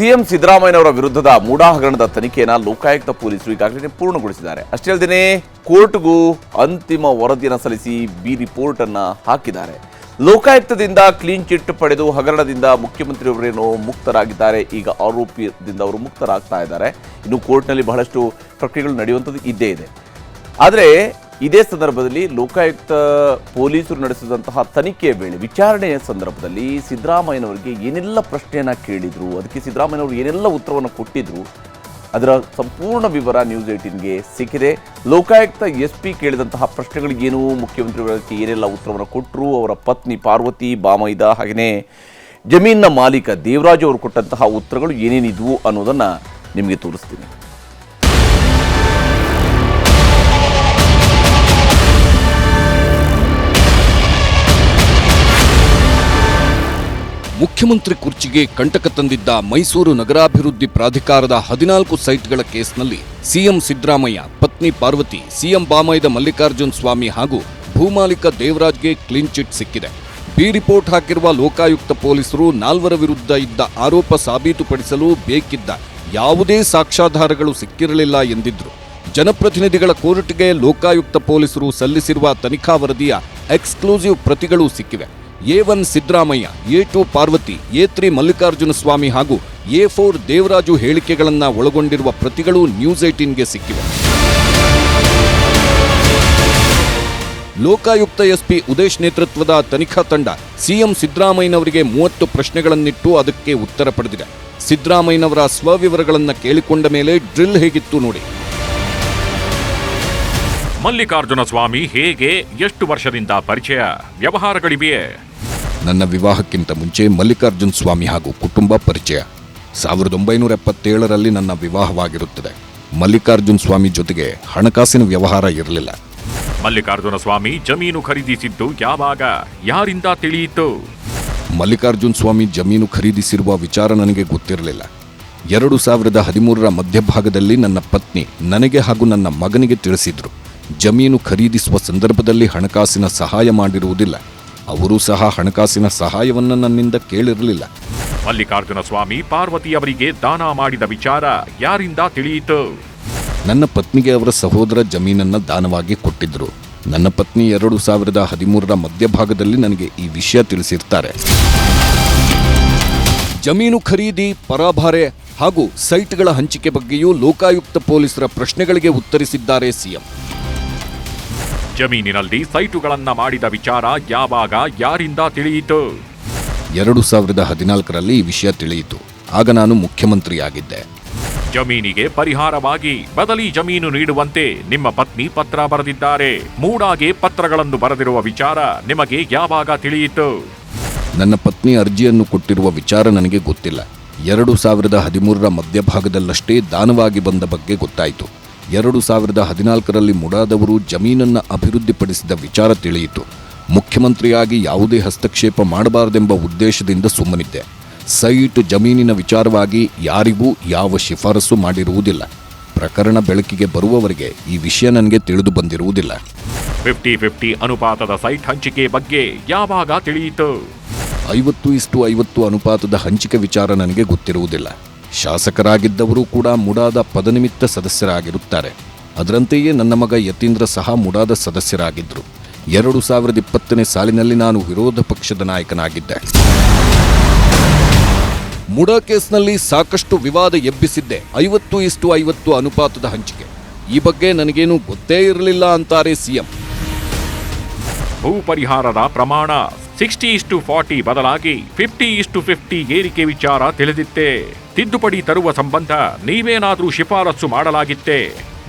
CM ಸಿದ್ದರಾಮಯ್ಯನವರ ವಿರುದ್ಧದ ಮೂಡಾ ಹಗರಣದ ತನಿಖೆಯನ್ನು ಲೋಕಾಯುಕ್ತ ಪೊಲೀಸರು ಈಗಾಗಲೇ ಪೂರ್ಣಗೊಳಿಸಿದ್ದಾರೆ. ಅಷ್ಟೇ ಅಲ್ಲದೆ ಕೋರ್ಟ್ಗೂ ಅಂತಿಮ ವರದಿಯನ್ನು ಸಲ್ಲಿಸಿ ಬಿ ರಿಪೋರ್ಟ್ ಅನ್ನು ಹಾಕಿದ್ದಾರೆ. ಲೋಕಾಯುಕ್ತದಿಂದ ಕ್ಲೀನ್ ಚಿಟ್ ಪಡೆದು ಹಗರಣದಿಂದ ಮುಖ್ಯಮಂತ್ರಿಯವರೇನು ಮುಕ್ತರಾಗಿದ್ದಾರೆ. ಈಗ ಆರೋಪಿಯಿಂದ ಅವರು ಮುಕ್ತರಾಗ್ತಾ ಇದ್ದಾರೆ. ಇನ್ನು ಕೋರ್ಟ್ನಲ್ಲಿ ಬಹಳಷ್ಟು ಪ್ರಕ್ರಿಯೆಗಳು ನಡೆಯುವಂಥದ್ದು ಇದ್ದೇ ಇದೆ. ಆದರೆ ಇದೇ ಸಂದರ್ಭದಲ್ಲಿ ಲೋಕಾಯುಕ್ತ ಪೊಲೀಸರು ನಡೆಸಿದಂತಹ ತನಿಖೆಯ ವೇಳೆ ವಿಚಾರಣೆಯ ಸಂದರ್ಭದಲ್ಲಿ ಸಿದ್ದರಾಮಯ್ಯನವರಿಗೆ ಏನೆಲ್ಲ ಪ್ರಶ್ನೆಯನ್ನು ಕೇಳಿದರು? ಅದಕ್ಕೆ ಸಿದ್ದರಾಮಯ್ಯನವರು ಏನೆಲ್ಲ ಉತ್ತರವನ್ನು ಕೊಟ್ಟಿದ್ರು? ಅದರ ಸಂಪೂರ್ಣ ವಿವರ ನ್ಯೂಸ್ ಏಯ್ಟೀನ್ಗೆ ಸಿಕ್ಕಿದೆ. ಲೋಕಾಯುಕ್ತ ಎಸ್ ಪಿ ಕೇಳಿದಂತಹ ಪ್ರಶ್ನೆಗಳಿಗೇನು ಮುಖ್ಯಮಂತ್ರಿಗಳಿಗೆ ಏನೆಲ್ಲ ಉತ್ತರವನ್ನು ಕೊಟ್ಟರು ಅವರ ಪತ್ನಿ ಪಾರ್ವತಿ, ಬಾಮೈದ ಹಾಗೆಯೇ ಜಮೀನಿನ ಮಾಲೀಕ ದೇವರಾಜು ಅವರು ಕೊಟ್ಟಂತಹ ಉತ್ತರಗಳು ಏನೇನಿದ್ವು ಅನ್ನೋದನ್ನು ನಿಮಗೆ ತೋರಿಸ್ತೀನಿ. ಮುಖ್ಯಮಂತ್ರಿ ಕುರ್ಚಿಗೆ ಕಂಟಕ ತಂದಿದ್ದ ಮೈಸೂರು ನಗರಾಭಿವೃದ್ಧಿ ಪ್ರಾಧಿಕಾರದ ಹದಿನಾಲ್ಕು ಸೈಟ್ಗಳ ಕೇಸ್ನಲ್ಲಿ ಸಿಎಂ ಸಿದ್ದರಾಮಯ್ಯ, ಪತ್ನಿ ಪಾರ್ವತಿ, ಸಿಎಂ ಬಾಮೈದ ಮಲ್ಲಿಕಾರ್ಜುನ್ ಸ್ವಾಮಿ ಹಾಗೂ ಭೂಮಾಲೀಕ ದೇವರಾಜ್ಗೆ ಕ್ಲೀನ್ ಚಿಟ್ ಸಿಕ್ಕಿದೆ. ಬಿ ರಿಪೋರ್ಟ್ ಹಾಕಿರುವ ಲೋಕಾಯುಕ್ತ ಪೊಲೀಸರು ನಾಲ್ವರ ವಿರುದ್ಧ ಇದ್ದ ಆರೋಪ ಸಾಬೀತುಪಡಿಸಲು ಬೇಕಿದ್ದ ಯಾವುದೇ ಸಾಕ್ಷ್ಯಾಧಾರಗಳು ಸಿಕ್ಕಿರಲಿಲ್ಲ ಎಂದಿದ್ರು. ಜನಪ್ರತಿನಿಧಿಗಳ ಕೋರ್ಟ್ಗೆ ಲೋಕಾಯುಕ್ತ ಪೊಲೀಸರು ಸಲ್ಲಿಸಿರುವ ತನಿಖಾ ವರದಿಯ ಎಕ್ಸ್ಕ್ಲೂಸಿವ್ ಪ್ರತಿಗಳು ಸಿಕ್ಕಿವೆ. A one Siddaramaiah, A two Parvathi, A three Mallikarjuna Swamy ಹಾಗೂ ಎ ಫೋರ್ ದೇವರಾಜು ಹೇಳಿಕೆಗಳನ್ನು ಒಳಗೊಂಡಿರುವ ಪ್ರತಿಗಳು ನ್ಯೂಸ್ ಏಟೀನ್ಗೆ ಸಿಕ್ಕಿವೆ. ಲೋಕಾಯುಕ್ತ ಎಸ್ಪಿ ಉದೇಶ್ ನೇತೃತ್ವದ ತನಿಖಾ ತಂಡ ಸಿಎಂ ಸಿದ್ದರಾಮಯ್ಯನವರಿಗೆ ಮೂವತ್ತು ಪ್ರಶ್ನೆಗಳನ್ನಿಟ್ಟು ಅದಕ್ಕೆ ಉತ್ತರ ಪಡೆದಿದೆ. ಸಿದ್ದರಾಮಯ್ಯನವರ ಸ್ವವಿವರಗಳನ್ನು ಕೇಳಿಕೊಂಡ ಮೇಲೆ ಡ್ರಿಲ್ ಹೇಗಿತ್ತು ನೋಡಿ. ಮಲ್ಲಿಕಾರ್ಜುನ ಸ್ವಾಮಿ ಹೇಗೆ ಎಷ್ಟು ವರ್ಷದಿಂದ ಪರಿಚಯ? ವ್ಯವಹಾರಗಳಿವೆಯೇ ನನ್ನ ವಿವಾಹಕ್ಕಿಂತ ಮುಂಚೆ ಮಲ್ಲಿಕಾರ್ಜುನ್ ಸ್ವಾಮಿ ಹಾಗೂ ಕುಟುಂಬ ಪರಿಚಯ. ಸಾವಿರದ ಒಂಬೈನೂರ ಎಪ್ಪತ್ತೇಳರಲ್ಲಿ ನನ್ನ ವಿವಾಹವಾಗಿರುತ್ತದೆ. ಮಲ್ಲಿಕಾರ್ಜುನ್ ಸ್ವಾಮಿ ಜೊತೆಗೆ ಹಣಕಾಸಿನ ವ್ಯವಹಾರ ಇರಲಿಲ್ಲ. ಮಲ್ಲಿಕಾರ್ಜುನ ಸ್ವಾಮಿ ಜಮೀನು ಖರೀದಿಸಿದ್ದು ಯಾವಾಗ? ಯಾರಿಂದ ತಿಳಿಯಿತು? ಮಲ್ಲಿಕಾರ್ಜುನ್ ಸ್ವಾಮಿ ಜಮೀನು ಖರೀದಿಸಿರುವ ವಿಚಾರ ನನಗೆ ಗೊತ್ತಿರಲಿಲ್ಲ. ಎರಡು ಸಾವಿರದ ಹದಿಮೂರರ ಮಧ್ಯಭಾಗದಲ್ಲಿ ನನ್ನ ಪತ್ನಿ ನನಗೆ ಹಾಗೂ ನನ್ನ ಮಗನಿಗೆ ತಿಳಿಸಿದ್ರು. ಜಮೀನು ಖರೀದಿಸುವ ಸಂದರ್ಭದಲ್ಲಿ ಹಣಕಾಸಿನ ಸಹಾಯ ಮಾಡಿರುವುದಿಲ್ಲ. ಅವರೂ ಸಹ ಹಣಕಾಸಿನ ಸಹಾಯವನ್ನು ನನ್ನಿಂದ ಕೇಳಿರಲಿಲ್ಲ. ಮಲ್ಲಿಕಾರ್ಜುನ ಸ್ವಾಮಿ ಪಾರ್ವತಿ ಅವರಿಗೆ ದಾನ ಮಾಡಿದ ವಿಚಾರ ಯಾರಿಂದ ತಿಳಿಯಿತು? ನನ್ನ ಪತ್ನಿಗೆ ಅವರ ಸಹೋದರ ಜಮೀನನ್ನು ದಾನವಾಗಿ ಕೊಟ್ಟಿದ್ದರು ನನ್ನ ಪತ್ನಿ ಎರಡು ಸಾವಿರದ ಹದಿಮೂರರ ಮಧ್ಯಭಾಗದಲ್ಲಿ ನನಗೆ ಈ ವಿಷಯ ತಿಳಿಸಿರ್ತಾರೆ. ಜಮೀನು ಖರೀದಿ ಪರಾಭಾರೆ ಹಾಗೂ ಸೈಟ್ಗಳ ಹಂಚಿಕೆ ಬಗ್ಗೆಯೂ ಲೋಕಾಯುಕ್ತ ಪೊಲೀಸರ ಪ್ರಶ್ನೆಗಳಿಗೆ ಉತ್ತರಿಸಿದ್ದಾರೆ ಸಿಎಂ. ಜಮೀನಿನಲ್ಲಿ ಸೈಟುಗಳನ್ನ ಮಾಡಿದ ವಿಚಾರ ಯಾವಾಗ ಯಾರಿಂದ ತಿಳಿಯಿತು? ಎರಡು ಸಾವಿರದ ಹದಿನಾಲ್ಕರಲ್ಲಿ ಈ ವಿಷಯ ತಿಳಿಯಿತು. ಆಗ ನಾನು ಮುಖ್ಯಮಂತ್ರಿಯಾಗಿದ್ದೆ. ಜಮೀನಿಗೆ ಪರಿಹಾರವಾಗಿ ಬದಲಿ ಜಮೀನು ನೀಡುವಂತೆ ನಿಮ್ಮ ಪತ್ನಿ ಪತ್ರ ಬರೆದಿದ್ದಾರೆ. ಮೂಡಾಗೆ ಪತ್ರಗಳನ್ನು ಬರೆದಿರುವ ವಿಚಾರ ನಿಮಗೆ ಯಾವಾಗ ತಿಳಿಯಿತು? ನನ್ನ ಪತ್ನಿ ಅರ್ಜಿಯನ್ನು ಕೊಟ್ಟಿರುವ ವಿಚಾರ ನನಗೆ ಗೊತ್ತಿಲ್ಲ. ಎರಡು ಸಾವಿರದ ಹದಿಮೂರರ ಮಧ್ಯಭಾಗದಲ್ಲಷ್ಟೇ ದಾನವಾಗಿ ಬಂದ ಬಗ್ಗೆ ಗೊತ್ತಾಯಿತು. ಎರಡು ಸಾವಿರದ ಹದಿನಾಲ್ಕರಲ್ಲಿ ಮುಡಾದವರು ಜಮೀನನ್ನು ಅಭಿವೃದ್ಧಿಪಡಿಸಿದ ವಿಚಾರ ತಿಳಿಯಿತು. ಮುಖ್ಯಮಂತ್ರಿಯಾಗಿ ಯಾವುದೇ ಹಸ್ತಕ್ಷೇಪ ಮಾಡಬಾರದೆಂಬ ಉದ್ದೇಶದಿಂದ ಸುಮ್ಮನಿದ್ದೆ. ಸೈಟ್ ಜಮೀನಿನ ವಿಚಾರವಾಗಿ ಯಾರಿಗೂ ಯಾವ ಶಿಫಾರಸು ಮಾಡಿರುವುದಿಲ್ಲ. ಪ್ರಕರಣ ಬೆಳಕಿಗೆ ಬರುವವರೆಗೆ ಈ ವಿಷಯ ನನಗೆ ತಿಳಿದು ಬಂದಿರುವುದಿಲ್ಲ. ಫಿಫ್ಟಿ ಫಿಫ್ಟಿ ಅನುಪಾತದ ಸೈಟ್ ಹಂಚಿಕೆ ಬಗ್ಗೆ ಯಾವಾಗ ತಿಳಿಯಿತು? ಐವತ್ತು ಇಷ್ಟು ಐವತ್ತು ಅನುಪಾತದ ಹಂಚಿಕೆ ವಿಚಾರ ನನಗೆ ಗೊತ್ತಿರುವುದಿಲ್ಲ. ಶಾಸಕರಾಗಿದ್ದವರು ಕೂಡ ಮುಡಾದ ಪದನಿಮಿತ್ತ ಸದಸ್ಯರಾಗಿರುತ್ತಾರೆ. ಅದರಂತೆಯೇ ನನ್ನ ಮಗ ಯತೀಂದ್ರ ಸಹ ಮುಡಾದ ಸದಸ್ಯರಾಗಿದ್ದರು. ಎರಡು ಸಾವಿರದ ಇಪ್ಪತ್ತನೇ ಸಾಲಿನಲ್ಲಿ ನಾನು ವಿರೋಧ ಪಕ್ಷದ ನಾಯಕನಾಗಿದ್ದೆ. ಮುಡಾ ಕೇಸ್ನಲ್ಲಿ ಸಾಕಷ್ಟು ವಿವಾದ ಎಬ್ಬಿಸಿದ್ದೆ ಐವತ್ತು ಇಷ್ಟು ಐವತ್ತು ಅನುಪಾತದ ಹಂಚಿಕೆ. ಈ ಬಗ್ಗೆ ನನಗೇನು ಗೊತ್ತೇ ಇರಲಿಲ್ಲ ಅಂತಾರೆ ಸಿಎಂ. ಭೂ ಪರಿಹಾರದ ಪ್ರಮಾಣ ಸಿಕ್ಸ್ಟಿ ಇಷ್ಟು ಫಾರ್ಟಿ ಬದಲಾಗಿ ಫಿಫ್ಟಿ ಇಷ್ಟು ಫಿಫ್ಟಿ ಏರಿಕೆ ವಿಚಾರ ತಿಳಿದಿತ್ತೆ. ತಿದ್ದುಪಡಿ ತರುವ ಸಂಬಂಧ ನೀವೇನಾದರೂ ಶಿಫಾರಸು ಮಾಡಲಾಗಿತ್ತೆ.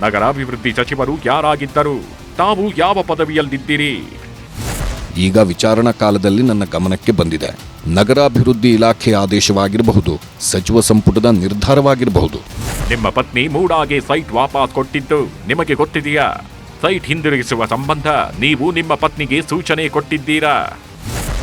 ನಗರಾಭಿವೃದ್ಧಿ ಸಚಿವರು ಯಾರಾಗಿದ್ದರು ತಾವು ಯಾವ ಪದವಿಯಲ್ಲಿದ್ದೀರಿ? ಈಗ ವಿಚಾರಣಾ ಕಾಲದಲ್ಲಿ ನನ್ನ ಗಮನಕ್ಕೆ ಬಂದಿದೆ. ನಗರಾಭಿವೃದ್ಧಿ ಇಲಾಖೆ ಆದೇಶವಾಗಿರಬಹುದು ಸಚಿವ ಸಂಪುಟದ ನಿರ್ಧಾರವಾಗಿರಬಹುದು. ನಿಮ್ಮ ಪತ್ನಿ ಮೂಡಾಗೆ ಸೈಟ್ ವಾಪಸ್ ಕೊಟ್ಟಿದ್ದು ನಿಮಗೆ ಗೊತ್ತಿದೆಯಾ? ಸೈಟ್ ಹಿಂದಿರುಗಿಸುವ ಸಂಬಂಧ ನೀವು ನಿಮ್ಮ ಪತ್ನಿಗೆ ಸೂಚನೆ ಕೊಟ್ಟಿದ್ದೀರಾ?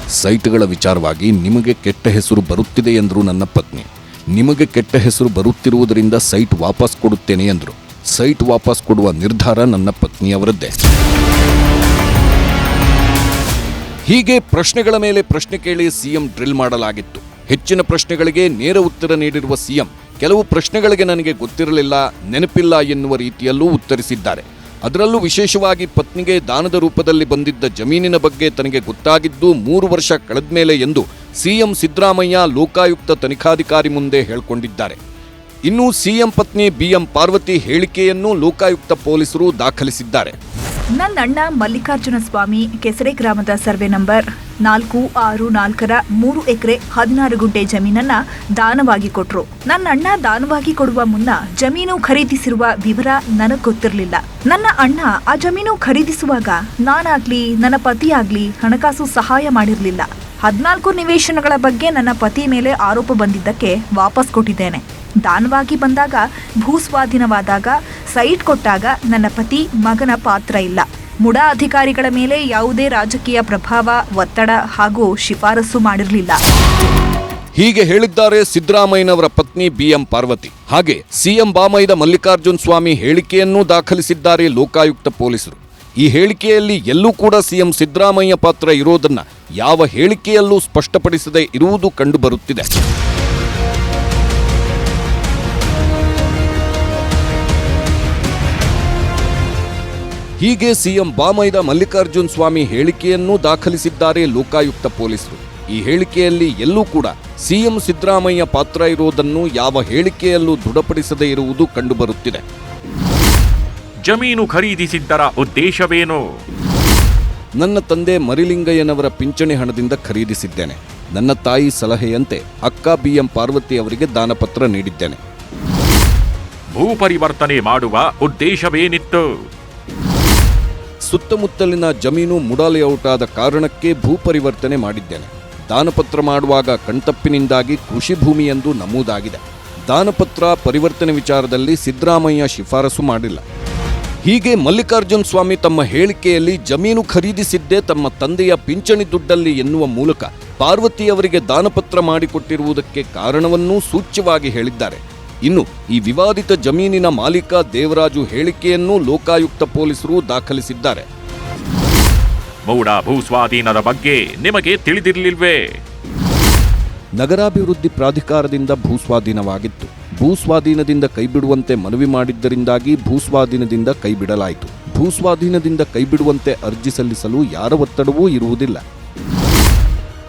ಸೈಟ್ಗಳ ವಿಚಾರವಾಗಿ ನಿಮಗೆ ಕೆಟ್ಟ ಹೆಸರು ಬರುತ್ತಿದೆ ಎಂದರು ನನ್ನ ಪತ್ನಿ. ನಿಮಗೆ ಕೆಟ್ಟ ಹೆಸರು ಬರುತ್ತಿರುವುದರಿಂದ ಸೈಟ್ ವಾಪಸ್ ಕೊಡುತ್ತೇನೆ ಎಂದರು. ಸೈಟ್ ವಾಪಸ್ ಕೊಡುವ ನಿರ್ಧಾರ ನನ್ನ ಪತ್ನಿಯವರದ್ದೇ. ಹೀಗೆ ಪ್ರಶ್ನೆಗಳ ಮೇಲೆ ಪ್ರಶ್ನೆ ಕೇಳಿ ಸಿಎಂ ಡ್ರಿಲ್ ಮಾಡಲಾಗಿತ್ತು. ಹೆಚ್ಚಿನ ಪ್ರಶ್ನೆಗಳಿಗೆ ನೇರ ಉತ್ತರ ನೀಡಿರುವ ಸಿಎಂ, ಕೆಲವು ಪ್ರಶ್ನೆಗಳಿಗೆ ನನಗೆ ಗೊತ್ತಿರಲಿಲ್ಲ, ನೆನಪಿಲ್ಲ ಎನ್ನುವ ರೀತಿಯಲ್ಲೂ ಉತ್ತರಿಸಿದ್ದಾರೆ. ಅದರಲ್ಲೂ ವಿಶೇಷವಾಗಿ ಪತ್ನಿಗೆ ದಾನದ ರೂಪದಲ್ಲಿ ಬಂದಿದ್ದ ಜಮೀನಿನ ಬಗ್ಗೆ ತನಗೆ ಗೊತ್ತಾಗಿದ್ದು ಮೂರು ವರ್ಷ ಕಳೆದ್ಮೇಲೆ ಎಂದು ಸಿಎಂ ಸಿದ್ದರಾಮಯ್ಯ ಲೋಕಾಯುಕ್ತ ತನಿಖಾಧಿಕಾರಿ ಮುಂದೆ ಹೇಳಿಕೊಂಡಿದ್ದಾರೆ. ಇನ್ನು ಸಿಎಂ ಪತ್ನಿ ಬಿಎಂ ಪಾರ್ವತಿ ಹೇಳಿಕೆಯನ್ನು ಲೋಕಾಯುಕ್ತ ಪೊಲೀಸರು ದಾಖಲಿಸಿದ್ದಾರೆ. ನನ್ನ ಅಣ್ಣ ಮಲ್ಲಿಕಾರ್ಜುನ ಸ್ವಾಮಿ ಕೆಸರೆ ಗ್ರಾಮದ ಸರ್ವೆ ನಂಬರ್ ನಾಲ್ಕು ಆರು ನಾಲ್ಕರ ಮೂರು ಎಕರೆ ಹದಿನಾರು ಗುಂಟೆ ಜಮೀನನ್ನ ದಾನವಾಗಿ ಕೊಟ್ರು. ನನ್ನ ಅಣ್ಣ ದಾನವಾಗಿ ಕೊಡುವ ಮುನ್ನ ಜಮೀನು ಖರೀದಿಸಿರುವ ವಿವರ ನನಗ್ ಗೊತ್ತಿರಲಿಲ್ಲ ನನ್ನ ಅಣ್ಣ ಆ ಜಮೀನು ಖರೀದಿಸುವಾಗ ನಾನಾಗ್ಲಿ, ನನ್ನ ಪತಿಯಾಗ್ಲಿ ಹಣಕಾಸು ಸಹಾಯ ಮಾಡಿರಲಿಲ್ಲ. ಹದಿನಾಲ್ಕು ನಿವೇಶನಗಳ ಬಗ್ಗೆ ನನ್ನ ಪತಿ ಮೇಲೆ ಆರೋಪ ಬಂದಿದ್ದಕ್ಕೆ ವಾಪಸ್ ಕೊಟ್ಟಿದ್ದೇನೆ. ದಾನವಾಗಿ ಬಂದಾಗ, ಭೂಸ್ವಾಧೀನವಾದಾಗ, ಸೈಟ್ ಕೊಟ್ಟಾಗ ನನ್ನ ಪತಿ ಮಗನ ಪಾತ್ರ ಇಲ್ಲ. ಮುಡ ಅಧಿಕಾರಿಗಳ ಮೇಲೆ ಯಾವುದೇ ರಾಜಕೀಯ ಪ್ರಭಾವ, ಒತ್ತಡ ಹಾಗೂ ಶಿಫಾರಸು ಮಾಡಿರಲಿಲ್ಲ. ಹೀಗೆ ಹೇಳಿದ್ದಾರೆ ಸಿದ್ದರಾಮಯ್ಯನವರ ಪತ್ನಿ ಬಿಎಂ ಪಾರ್ವತಿ. ಹಾಗೆ ಸಿಎಂ ಬಾಮೈದ ಮಲ್ಲಿಕಾರ್ಜುನ್ ಸ್ವಾಮಿ ಹೇಳಿಕೆಯನ್ನೂ ದಾಖಲಿಸಿದ್ದಾರೆ ಲೋಕಾಯುಕ್ತ ಪೊಲೀಸರು. ಈ ಹೇಳಿಕೆಯಲ್ಲಿ ಎಲ್ಲೂ ಕೂಡ ಸಿಎಂ ಸಿದ್ದರಾಮಯ್ಯ ಪಾತ್ರ ಇರೋದನ್ನ ಯಾವ ಹೇಳಿಕೆಯಲ್ಲೂ ಸ್ಪಷ್ಟಪಡಿಸದೇ ಇರುವುದು ಕಂಡುಬರುತ್ತಿದೆ. ಹೀಗೆ ಸಿಎಂ ಬಾಮೈದ ಮಲ್ಲಿಕಾರ್ಜುನ್ ಸ್ವಾಮಿ ಹೇಳಿಕೆಯನ್ನೂ ದಾಖಲಿಸಿದ್ದಾರೆ ಲೋಕಾಯುಕ್ತ ಪೊಲೀಸರು. ಈ ಹೇಳಿಕೆಯಲ್ಲಿ ಎಲ್ಲೂ ಕೂಡ ಸಿಎಂ ಸಿದ್ದರಾಮಯ್ಯ ಪಾತ್ರ ಇರುವುದನ್ನು ಯಾವ ಹೇಳಿಕೆಯಲ್ಲೂ ದೃಢಪಡಿಸದೇ ಇರುವುದು ಕಂಡುಬರುತ್ತಿದೆ. ಜಮೀನು ಖರೀದಿಸಿದ್ದರ ಉದ್ದೇಶವೇನು? ನನ್ನ ತಂದೆ ಮರಿಲಿಂಗಯ್ಯನವರ ಪಿಂಚಣಿ ಹಣದಿಂದ ಖರೀದಿಸಿದ್ದೇನೆ. ನನ್ನ ತಾಯಿ ಸಲಹೆಯಂತೆ ಅಕ್ಕ ಬಿಎಂ ಪಾರ್ವತಿ ಅವರಿಗೆ ದಾನಪತ್ರ ನೀಡಿದ್ದೇನೆ. ಭೂ ಪರಿವರ್ತನೆ ಮಾಡುವ ಉದ್ದೇಶವೇನಿತ್ತು? ಸುತ್ತಮುತ್ತಲಿನ ಜಮೀನು ಮುಡಾಲೆಔಟ್ ಆದ ಕಾರಣಕ್ಕೆ ಭೂ ಪರಿವರ್ತನೆ ಮಾಡಿದ್ದೇನೆ. ದಾನಪತ್ರ ಮಾಡುವಾಗ ಕಣ್ತಪ್ಪಿನಿಂದಾಗಿ ಕೃಷಿ ಭೂಮಿ ಎಂದು ನಮೂದಾಗಿದೆ. ದಾನಪತ್ರ ಪರಿವರ್ತನೆ ವಿಚಾರದಲ್ಲಿ ಸಿದ್ದರಾಮಯ್ಯ ಶಿಫಾರಸು ಮಾಡಿಲ್ಲ. ಹೀಗೆ ಮಲ್ಲಿಕಾರ್ಜುನ್ ಸ್ವಾಮಿ ತಮ್ಮ ಹೇಳಿಕೆಯಲ್ಲಿ ಜಮೀನು ಖರೀದಿಸಿದ್ದೇ ತಮ್ಮ ತಂದೆಯ ಪಿಂಚಣಿ ದುಡ್ಡಲ್ಲಿ ಎನ್ನುವ ಮೂಲಕ ಪಾರ್ವತಿಯವರಿಗೆ ದಾನಪತ್ರ ಮಾಡಿಕೊಟ್ಟಿರುವುದಕ್ಕೆ ಕಾರಣವನ್ನೂ ಸೂಚ್ಯವಾಗಿ ಹೇಳಿದ್ದಾರೆ. ಇನ್ನು ಈ ವಿವಾದಿತ ಜಮೀನಿನ ಮಾಲೀಕ ದೇವರಾಜು ಹೇಳಿಕೆಯನ್ನೂ ಲೋಕಾಯುಕ್ತ ಪೊಲೀಸರು ದಾಖಲಿಸಿದ್ದಾರೆ. ಮೌಢ ಭೂಸ್ವಾಧೀನದ ಬಗ್ಗೆ ನಿಮಗೆ ತಿಳಿದಿರಲಿಲ್ವೇ? ನಗರಾಭಿವೃದ್ಧಿ ಪ್ರಾಧಿಕಾರದಿಂದ ಭೂಸ್ವಾಧೀನವಾಗಿತ್ತು. ಭೂಸ್ವಾಧೀನದಿಂದ ಕೈಬಿಡುವಂತೆ ಮನವಿ ಮಾಡಿದ್ದರಿಂದಾಗಿ ಭೂಸ್ವಾಧೀನದಿಂದ ಕೈಬಿಡಲಾಯಿತು. ಭೂಸ್ವಾಧೀನದಿಂದ ಕೈಬಿಡುವಂತೆ ಅರ್ಜಿ ಸಲ್ಲಿಸಲು ಯಾರ ಒತ್ತಡವೂ ಇರುವುದಿಲ್ಲ.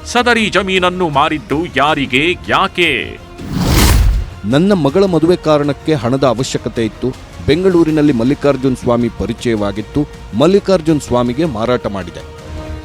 ಸದರಿ ಜಮೀನನ್ನು ಮಾರಿದ್ದು ಯಾರಿಗೆ ಯಾಕೆ? ನನ್ನ ಮಗಳ ಮದುವೆ ಕಾರಣಕ್ಕೆ ಹಣದ ಅವಶ್ಯಕತೆ ಇತ್ತು. ಬೆಂಗಳೂರಿನಲ್ಲಿ ಮಲ್ಲಿಕಾರ್ಜುನ್ ಸ್ವಾಮಿ ಪರಿಚಯವಾಗಿತ್ತು. ಮಲ್ಲಿಕಾರ್ಜುನ್ ಸ್ವಾಮಿಗೆ ಮಾರಾಟ ಮಾಡಿದೆ.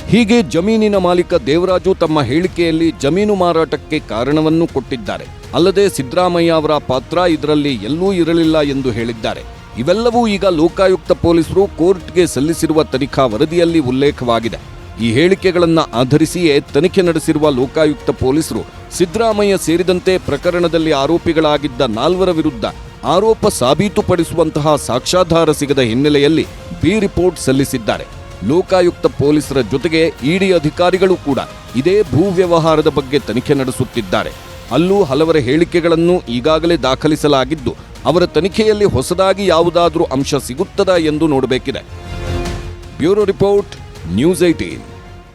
ಹೀಗೆ ಜಮೀನಿನ ಮಾಲೀಕ ದೇವರಾಜು ತಮ್ಮ ಹೇಳಿಕೆಯಲ್ಲಿ ಜಮೀನು ಮಾರಾಟಕ್ಕೆ ಕಾರಣವನ್ನು ಕೊಟ್ಟಿದ್ದಾರೆ. ಅಲ್ಲದೆ ಸಿದ್ದರಾಮಯ್ಯ ಅವರ ಪಾತ್ರ ಇದರಲ್ಲಿ ಎಲ್ಲೂ ಇರಲಿಲ್ಲ ಎಂದು ಹೇಳಿದ್ದಾರೆ. ಇವೆಲ್ಲವೂ ಈಗ ಲೋಕಾಯುಕ್ತ ಪೊಲೀಸರು ಕೋರ್ಟ್ಗೆ ಸಲ್ಲಿಸಿರುವ ತನಿಖಾ ವರದಿಯಲ್ಲಿ ಉಲ್ಲೇಖವಾಗಿದೆ. ಈ ಹೇಳಿಕೆಗಳನ್ನು ಆಧರಿಸಿಯೇ ತನಿಖೆ ನಡೆಸಿರುವ ಲೋಕಾಯುಕ್ತ ಪೊಲೀಸರು ಸಿದ್ದರಾಮಯ್ಯ ಸೇರಿದಂತೆ ಪ್ರಕರಣದಲ್ಲಿ ಆರೋಪಿಗಳಾಗಿದ್ದ ನಾಲ್ವರ ವಿರುದ್ಧ ಆರೋಪ ಸಾಬೀತುಪಡಿಸುವಂತಹ ಸಾಕ್ಷ್ಯಾಧಾರ ಸಿಗದ ಹಿನ್ನೆಲೆಯಲ್ಲಿ ಬಿ ರಿಪೋರ್ಟ್ ಸಲ್ಲಿಸಿದ್ದಾರೆ. ಲೋಕಾಯುಕ್ತ ಪೊಲೀಸರ ಜೊತೆಗೆ ಇಡಿ ಅಧಿಕಾರಿಗಳು ಕೂಡ ಇದೇ ಭೂ ವ್ಯವಹಾರದ ಬಗ್ಗೆ ತನಿಖೆ ನಡೆಸುತ್ತಿದ್ದಾರೆ. ಅಲ್ಲೂ ಹಲವರ ಹೇಳಿಕೆಗಳನ್ನು ಈಗಾಗಲೇ ದಾಖಲಿಸಲಾಗಿದ್ದು, ಅವರ ತನಿಖೆಯಲ್ಲಿ ಹೊಸದಾಗಿ ಯಾವುದಾದರೂ ಅಂಶ ಸಿಗುತ್ತದಾ ಎಂದು ನೋಡಬೇಕಿದೆ. Bureau report, news eighteen